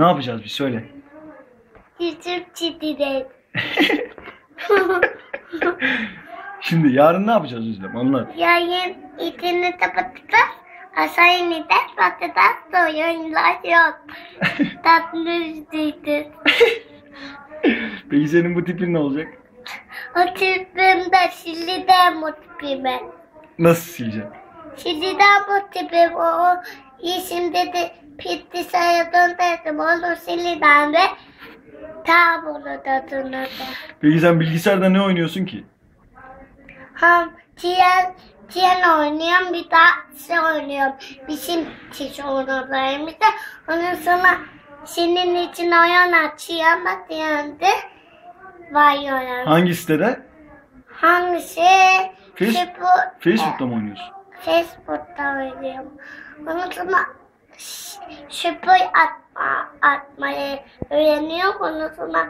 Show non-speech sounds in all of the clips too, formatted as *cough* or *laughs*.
Ne yapacağız bir söyle. Yüzüm çizdi. *laughs* Şimdi yarın ne yapacağız Özlem anlat. Yayın içini kapatacağız. Aşağı ineceğiz. Bakacağız. Oyunlar yok. *laughs* Tatlı üzdüydü. *laughs* Peki senin bu tipin ne olacak? O tipimde Şili'den bu tipime. Nasıl sileceksin? Şili'den bu tipim. O, o isim dedi. Pitti sayıdan dedim. Onu Şili'den de tabulu da. Peki sen bilgisayarda ne oynuyorsun ki? Ham Cihan, Cihan oynuyorum bir daha şey oynuyorum. Bizim çiş oyunlarımızda. Ondan sonra senin için oyun açıyorum. Bak diyendi. Var oyun. Hangi sitede? Hangisi? Face- Şey bu- Facebook'ta mı oynuyorsun? Facebook'ta oynuyorum. Ondan sonra şüphe atma, atmayı öğreniyorum. Ondan sonra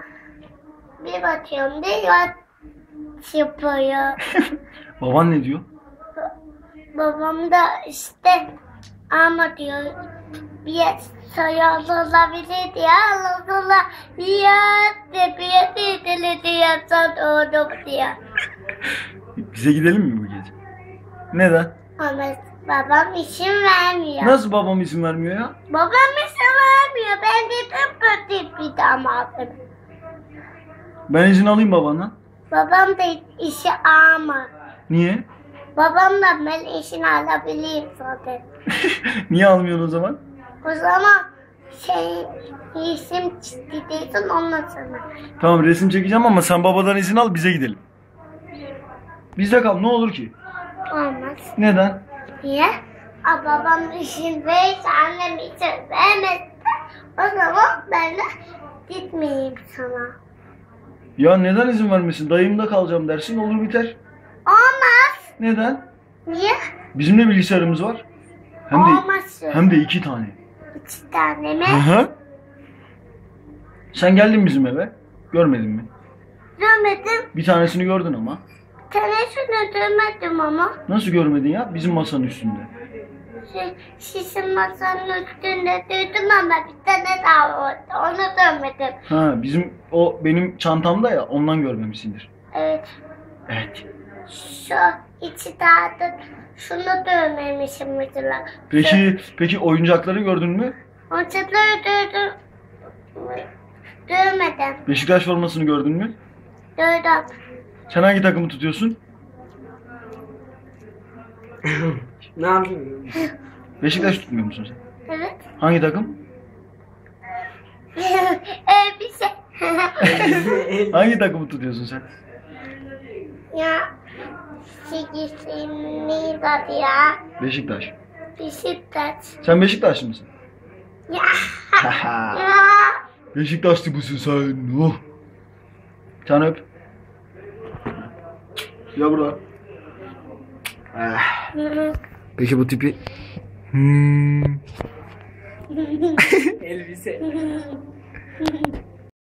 bir bakıyorum diyor şüpheyi. *laughs* Baban ne diyor? Babam da işte ama diyor bir sayı olabilir diye ya de bir dedili diye sanıyordum diye. Bize gidelim mi bu gece? Neden? Ama babam işin vermiyor. Nasıl babam izin vermiyor ya? Babam işin vermiyor. Ben dedim kötü bir damatım. Ben izin alayım babandan. Babam da işi ama. Niye? Babam da ben işini alabilirim zaten. *laughs* Niye almıyorsun o zaman? O zaman şey isim çizdi değilsin ondan sonra. Tamam resim çekeceğim ama sen babadan izin al bize gidelim. Bizde kal ne olur ki? Olmaz. Neden? Niye? Aa, babam işin verirse annem izin vermezse o zaman ben de gitmeyeyim sana. Ya neden izin vermesin? Dayımda kalacağım dersin olur biter. Olmaz. Neden? Niye? Bizim de bilgisayarımız var. Hem de Olmaz. hem de iki tane. İki tane mi? Hı hı. Sen geldin bizim eve. Görmedin mi? Görmedim. Bir tanesini gördün ama. Tanesini görmedim ama. Nasıl görmedin ya? Bizim masanın üstünde. Şey, sizin masanın üstünde duydum ama bir tane daha vardı. Onu görmedim. Ha bizim o benim çantamda ya ondan görmemişsindir. Evet. Evet. Şu içi dağıtıp şunu dövmemişim mesela. Peki peki oyuncakları gördün mü? Oyuncakları dövdüm. Dövmedim. Beşiktaş formasını gördün mü? Dövdüm. Sen hangi takımı tutuyorsun? *laughs* Ne yapayım? Beşiktaş tutmuyor musun sen? Evet. Hangi takım? *laughs* Elbise. *laughs* Hangi takımı tutuyorsun sen? ya. Adı ya. Beşiktaş. Bisiklet. Sen Beşiktaşlı mısın? Ya. Ya. Beşiktaşlı mısın sen? Oh. Sen öp. Ya burada. Ah. Peki bu tipi? Hmm. *laughs* Elbise. *laughs*